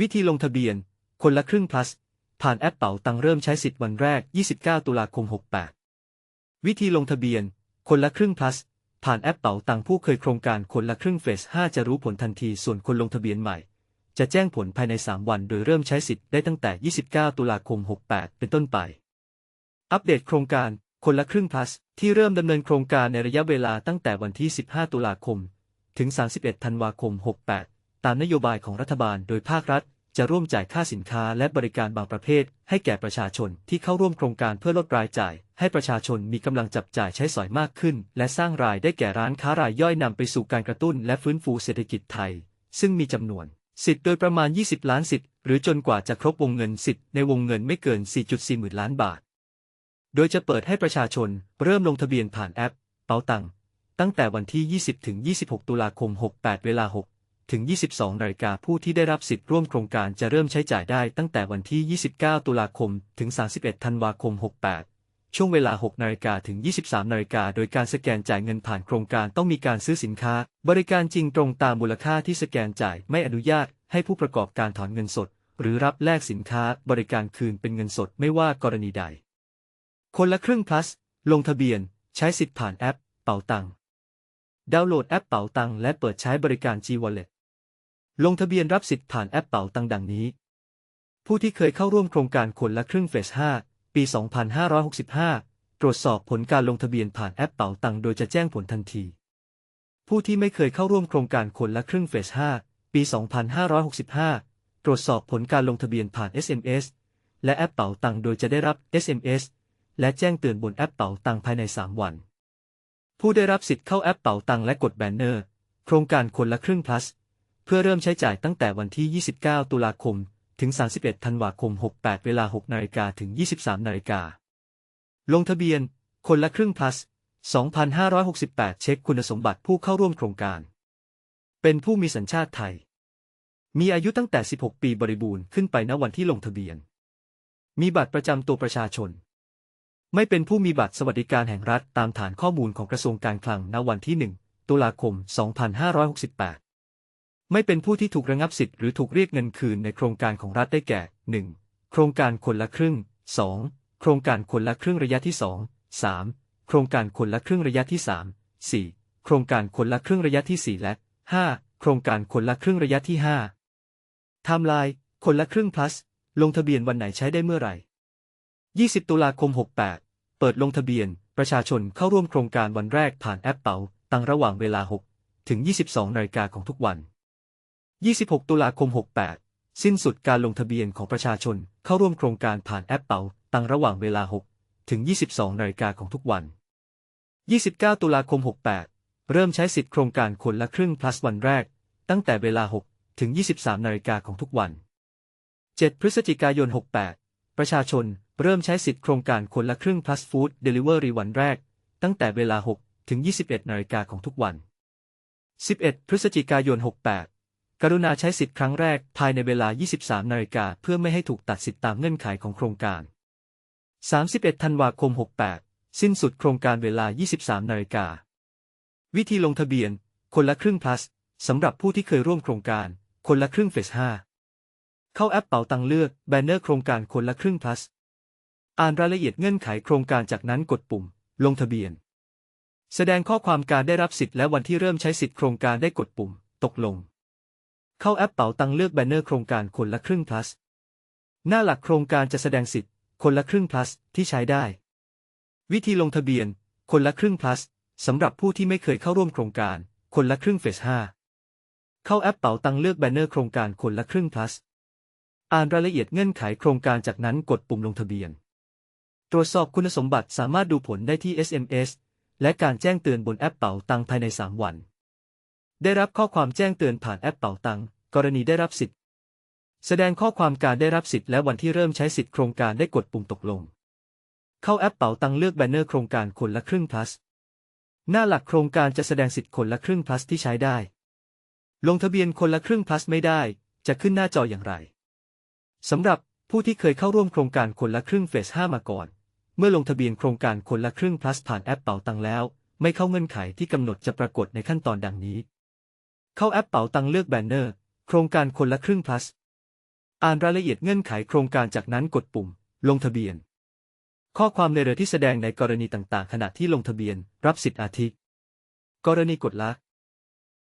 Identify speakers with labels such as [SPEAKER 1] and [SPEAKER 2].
[SPEAKER 1] วิธีลงทะเบียน คนละครึ่ง plus ผ่านแอปเป๋าตังเริ่มใช้สิทธิ์วันแรก 29 ตุลาคม 68 วิธีลงทะเบียน คนละครึ่ง plus ผ่านแอปเป๋าตังผู้เคยโครงการคนละครึ่งเฟส 5 จะรู้ผลทันที ส่วนคนลงทะเบียนใหม่ จะแจ้งผลภายใน 3 วัน โดยเริ่มใช้สิทธิ์ได้ตั้งแต่ 29 ตุลาคม 68 เป็นต้นไป อัปเดตโครงการ คนละครึ่ง plus ที่เริ่มดำเนินโครงการในระยะเวลาตั้งแต่วันที่ 15 ตุลาคม ถึง 31 ธันวาคม 68 ตามนโยบายของรัฐบาลโดยภาครัฐ จะร่วมจ่ายค่าสินค้าและบริการบางประเภท ให้แก่ประชาชนที่เข้าร่วมโครงการเพื่อลดรายจ่าย ให้ประชาชนมีกำลังจับจ่ายใช้สอยมากขึ้น และสร้างรายได้แก่ร้านค้ารายย่อยนำไปสู่การกระตุ้นและฟื้นฟูเศรษฐกิจไทย ซึ่งมีจำนวน สิทธิ์โดยประมาณ 20 ล้านสิทธิ์หรือจนกว่าจะครบวงเงินสิทธิ์ในวงเงินไม่เกิน 4.4 หมื่นล้านบาท โดยจะเปิดให้ประชาชนเริ่มลงทะเบียนผ่านแอป เป๋าตังตั้งแต่วันที่ 20 ถึง 26 ตุลาคม 68 เวลา6 ถึง 22 นาฬิกาผู้ที่ได้รับสิทธิ์ร่วมโครงการจะเริ่มใช้จ่ายได้ตั้งแต่วันที่ 29 ตุลาคม ถึง 31 ธันวาคม 68 ช่วงเวลา 6 นาฬิกาถึง 23 นาฬิกาโดยการสแกนจ่ายเงินผ่านโครงการต้องมีการซื้อสินค้า บริการจริงตรงตามมูลค่าที่สแกนจ่ายไม่อนุญาตให้ผู้ประกอบการถอนเงินสด หรือรับแลกสินค้าบริการคืนเป็นเงินสดไม่ว่ากรณีใด คนละครึ่ง plus ลงทะเบียน ใช้สิทธิ์ผ่านแอป เป๋าตังดาวน์โหลดแอปเป๋าตังและเปิดใช้บริการ G Wallet ลงทะเบียนรับสิทธิ์ผ่านแอปเป๋าตังดังนี้ ผู้ที่เคยเข้าร่วมโครงการคนละครึ่งเฟส 5 ปี 2565 ตรวจสอบผลการลงทะเบียนผ่านแอปเป๋าตังโดยจะแจ้งผลทันที ผู้ที่ไม่เคยเข้าร่วมโครงการคนละครึ่งเฟส 5 ปี 2565 ตรวจสอบผลการลงทะเบียนผ่าน SMS และแอปเป๋าตังโดยจะได้รับ SMS และแจ้งเตือนบนแอปเป๋าตังภายใน 3 วัน ผู้ได้รับสิทธิ์เข้าแอปเป๋าตังและกดแบนเนอร์ โครงการคนละครึ่ง plus พื่อเริ่มใช้จ่ายตั้งแต่วันที่ 29 ตุลาคม ถึง 31 ธันวาคม 68 เวลา 6 นาฬิกาถึง 23 นาฬิกา ลงทะเบียน คนละครึ่ง plus 2,568 เช็คคุณสมบัติผู้เข้าร่วมโครงการ เป็นผู้มีสัญชาติไทย มีอายุตั้งแต่ 16 ปีบริบูรณ์ขึ้นไปณวันที่ลงทะเบียน มีบัตรประจำตัวประชาชน ไม่เป็นผู้มีบัตรสวัสดิการแห่งรัฐตามฐานข้อมูลของกระทรวงการคลังณวันที่ 1 ตุลาคม 2568 ไม่เป็นผู้ที่ถูกระงับสิทธิ์หรือถูกเรียกเงินคืนในโครงการของรัฐได้แก่ 1. โครงการคนละครึ่ง 2. โครงการคนละครึ่งระยะที่ 2 3. โครงการคนละครึ่งระยะที่ 3 4. โครงการคนละครึ่งระยะที่ 4 และ 5. โครงการคนละครึ่งระยะที่5ไทม์ไลน์คนละครึ่ง plus ลงทะเบียนวันไหนใช้ได้เมื่อไหร่ 20 ตุลาคม 68 เปิดลงทะเบียน ประชาชนเข้าร่วมโครงการวันแรกผ่านแอปเป๋า ตังระหว่างเวลา 6 ถึง 22 นาฬิกาของทุกวัน 26 ตุลาคม 68 สิ้นสุดการลงทะเบียนของประชาชนเข้าร่วมโครงการผ่านแอปเป๋าตังระหว่างเวลา 6 ถึง 22 นาฬิกาของทุกวัน 29 ตุลาคม 68 เริ่มใช้สิทธิโครงการคนละครึ่ง plus วันแรก ตั้งแต่เวลา 6 ถึง 23 นาฬิกาของทุกวัน 7 พฤศจิกายน 68 ประชาชนเริ่มใช้สิทธิโครงการคนละครึ่ง plus food delivery วันแรก ตั้งแต่เวลา 6 ถึง 21 นาฬิกาของทุกวัน 11 พฤศจิกายน 68 กรุณาใช้สิทธิ์ครั้งแรกภายในเวลา 23 นาฬิกาเพื่อไม่ให้ถูกตัดสิทธิตามเงื่อนไขของโครงการ 31 ธันวาคม 68 สิ้นสุดโครงการเวลา 23 นาฬิกา วิธีลงทะเบียน คนละครึ่ง plus สำหรับผู้ที่เคยร่วมโครงการ คนละครึ่งเฟส 5 เข้าแอปเป๋าตังเลือกแบนเนอร์โครงการคนละครึ่ง plus อ่านรายละเอียดเงื่อนไขโครงการจากนั้นกดปุ่ม ลงทะเบียน แสดงข้อความการได้รับสิทธิ์และวันที่เริ่มใช้สิทธิ์โครงการได้กดปุ่ม ตกลง เข้าแอปเป๋าตังเลือกแบนเนอร์โครงการคนละครึ่ง plus หน้าหลักโครงการจะแสดงสิทธิ์ คนละครึ่ง plus ที่ใช้ได้ วิธีลงทะเบียน คนละครึ่ง plus สำหรับผู้ที่ไม่เคยเข้าร่วมโครงการ คนละครึ่งเฟส5เข้าแอปเป๋าตังเลือกแบนเนอร์โครงการคนละครึ่ง plus อ่านรายละเอียดเงื่อนไขโครงการจากนั้นกดปุ่มลงทะเบียน ตรวจสอบคุณสมบัติสามารถดูผลได้ที่ SMS และการแจ้งเตือนบนแอปเป๋าตังภายใน 3 วัน ได้รับข้อความแจ้งเตือนผ่านแอปเป๋าตังกรณีได้รับสิทธิ์ แสดงข้อความการได้รับสิทธิ์และวันที่เริ่มใช้สิทธิ์โครงการได้กดปุ่มตกลง เข้าแอปเป๋าตังเลือกแบนเนอร์โครงการคนละครึ่ง plus หน้าหลักโครงการจะแสดงสิทธิ์คนละครึ่ง plus ที่ใช้ได้ ลงทะเบียนคนละครึ่ง plus ไม่ได้ จะขึ้นหน้าจออย่างไรสำหรับผู้ที่เคยเข้าร่วมโครงการคนละครึ่งเฟส 5 มาก่อน เมื่อลงทะเบียนโครงการคนละครึ่ง plus ผ่านแอปเป๋าตังแล้ว ไม่เข้าเงื่อนไขที่กำหนดจะปรากฏในขั้นตอนดังนี้ เข้าแอปเป๋าตังเลือกแบนเนอร์ โครงการคนละครึ่ง plus อ่านรายละเอียดเงื่อนไขโครงการจากนั้นกดปุ่ม ลงทะเบียน ข้อความในเรือที่แสดงในกรณีต่างๆ ขณะที่ลงทะเบียน รับสิทธิ์อาทิ กรณีกดละ